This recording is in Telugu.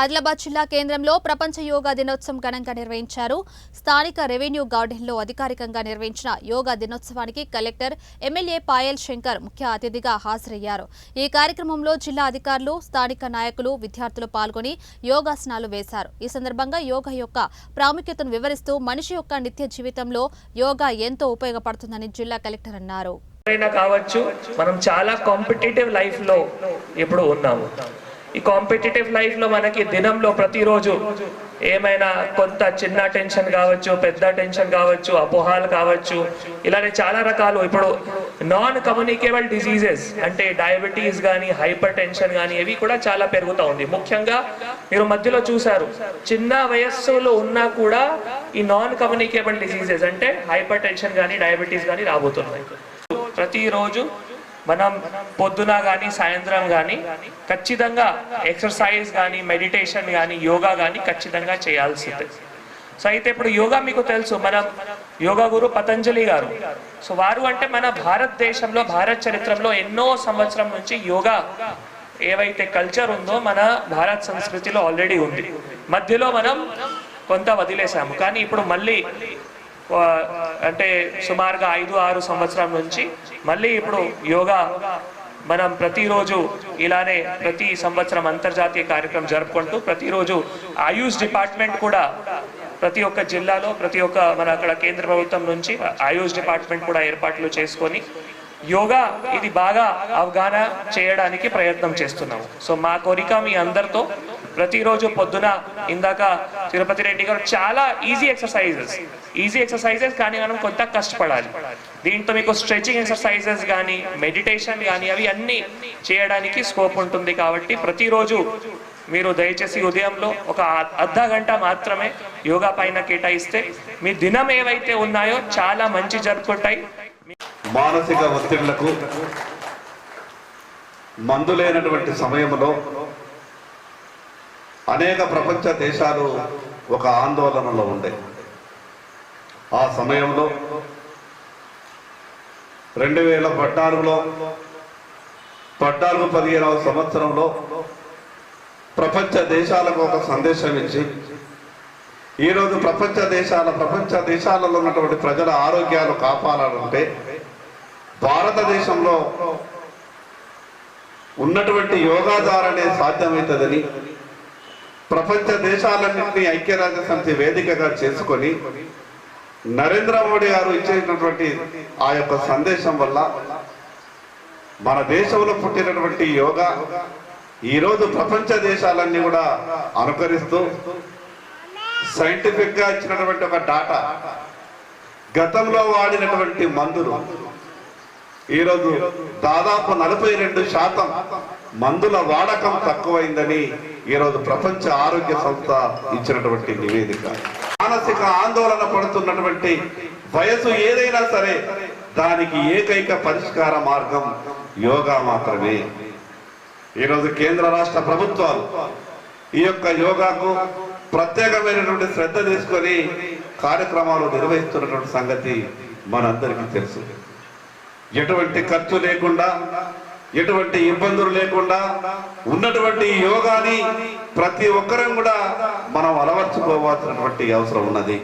ఆదిలాబాద్ జిల్లా కేంద్రంలో ప్రపంచ యోగా దినోత్సవం ఘనంగా నిర్వహించారు. స్థానిక రెవెన్యూ గార్డెన్లో అధికారికంగా నిర్వహించిన యోగా దినోత్సవానికి కలెక్టర్ ఎమ్మెల్యే పాయల్ శంకర్ ముఖ్య అతిథిగా హాజరయ్యారు. ఈ కార్యక్రమంలో జిల్లా అధికారులు స్థానిక నాయకులు విద్యార్థులు పాల్గొని యోగాసనాలు వేశారు. ఈ సందర్భంగా యోగా యొక్క ప్రాముఖ్యతను వివరిస్తూ మనిషి యొక్క నిత్య జీవితంలో యోగా ఎంతో ఉపయోగపడుతుందని జిల్లా కలెక్టర్ అన్నారు. కావచ్చు మనం చాలా కాంపిటేటివ్ లైఫ్లో ఇప్పుడు ఉన్నాము. ఈ కాంపిటేటివ్ లైఫ్లో మనకి దినంలో ప్రతిరోజు ఏమైనా కొంత చిన్న టెన్షన్ కావచ్చు పెద్ద టెన్షన్ కావచ్చు అపోహాలు కావచ్చు ఇలానే చాలా రకాలు. ఇప్పుడు నాన్ కమ్యూనికేబుల్ డిసీజెస్ అంటే డయాబెటీస్ కానీ హైపర్ టెన్షన్ కానీ ఇవి కూడా చాలా పెరుగుతూ ఉంది. ముఖ్యంగా మీరు మధ్యలో చూశారు చిన్న వయస్సులో ఉన్నా కూడా ఈ నాన్ కమ్యూనికేబుల్ డిసీజెస్ అంటే హైపర్ టెన్షన్ కానీ డయాబెటీస్ కానీ రాబోతున్నాయి. ప్రతిరోజు మనం పొద్దున కానీ సాయంత్రం కానీ ఖచ్చితంగా ఎక్సర్సైజ్ కానీ మెడిటేషన్ కానీ యోగా కానీ ఖచ్చితంగా చేయాల్సిందే సో అయితే ఇప్పుడు యోగా మీకు తెలుసు మన యోగా గురు పతంజలి గారు. సో వారు అంటే మన భారతదేశంలో భారత చరిత్రలో ఎన్నో సంవత్సరం నుంచి యోగా ఏవైతే కల్చర్ ఉందో మన భారత సంస్కృతిలో ఆల్రెడీ ఉంది. మధ్యలో మనం కొంత వదిలేసాము. కానీ ఇప్పుడు మళ్ళీ అంటే సుమారుగా ఐదు ఆరు సంవత్సరం నుంచి మళ్ళీ ఇప్పుడు యోగా మనం ప్రతిరోజు ఇలానే ప్రతి సంవత్సరం అంతర్జాతీయ కార్యక్రమం జరుపుకుంటూ ప్రతిరోజు ఆయుష్ డిపార్ట్మెంట్ కూడా ప్రతి ఒక్క జిల్లాలో ప్రతి ఒక్క మన అక్కడ కేంద్ర ప్రభుత్వం నుంచి ఆయుష్ డిపార్ట్మెంట్ కూడా ఏర్పాట్లు చేసుకొని యోగా ఇది బాగా అవగాహన చేయడానికి ప్రయత్నం చేస్తున్నాము. సో మా కోరిక మీ అందరితో ప్రతిరోజు పొద్దున ఇందాక తిరుపతి రెడ్డి గారు చాలా ఈజీ ఎక్సర్సైజెస్ ఈజీ ఎక్సర్సైజెస్ కానీ మనం కొంత కష్టపడాలి. దీంతో మీకు స్ట్రెచింగ్ ఎక్సర్సైజెస్ కానీ మెడిటేషన్ కానీ అవి అన్నీ చేయడానికి స్కోప్ ఉంటుంది కాబట్టి ప్రతిరోజు మీరు దయచేసి ఉదయంలో ఒక అర్ధ గంట మాత్రమే యోగా పైన కేటాయిస్తే మీ దినం ఏవైతే ఉన్నాయో చాలా మంచి జరుపుకుంటాయి. మానసిక ఒత్తిళ్ళకు మందులేనటువంటి సమయంలో అనేక ప్రపంచ దేశాలు ఒక ఆందోళనలో ఉండే. ఆ సమయంలో రెండు వేల పద్నాలుగులో పద్నాలుగు పదిహేనవ సంవత్సరంలో ప్రపంచ దేశాలకు ఒక సందేశం ఇచ్చి ఈరోజు ప్రపంచ దేశాల ప్రపంచ దేశాలలో ఉన్నటువంటి ప్రజల ఆరోగ్యాలు కాపాడాలంటే భారతదేశంలో ఉన్నటువంటి యోగాధారనే సాధ్యమవుతుందని ప్రపంచ దేశాలన్నింటినీ ఐక్యరాజ్య సమితి వేదికగా చేసుకొని నరేంద్ర మోడీ గారు ఇచ్చేటటువంటి ఆ యొక్క సందేశం వల్ల మన దేశంలో పుట్టినటువంటి యోగా ఈరోజు ప్రపంచ దేశాలన్నీ కూడా అనుకరిస్తూ సైంటిఫిక్గా ఇచ్చినటువంటి ఒక డాటా గతంలో వాడినటువంటి మందులు ఈరోజు దాదాపు నలభై రెండు శాతం మందుల వాడకం తక్కువైందని ఈరోజు ప్రపంచ ఆరోగ్య సంస్థ ఇచ్చినటువంటి నివేదిక. మానసిక ఆందోళన పడుతున్నటువంటి వయసు ఏదైనా సరే దానికి ఏకైక పరిష్కార మార్గం యోగా మాత్రమే. ఈరోజు కేంద్ర రాష్ట్ర ప్రభుత్వాలు ఈ యొక్క యోగాకు ప్రత్యేకమైనటువంటి శ్రద్ధ తీసుకొని కార్యక్రమాలు నిర్వహిస్తున్నటువంటి సంగతి మనందరికీ తెలుసు. ఎటువంటి ఖర్చు లేకుండా ఎటువంటి ఇబ్బందులు లేకుండా ఉన్నటువంటి యోగాని ప్రతి ఒక్కరం కూడా మనం అలవర్చుకోవాల్సినటువంటి అవసరం ఉన్నది.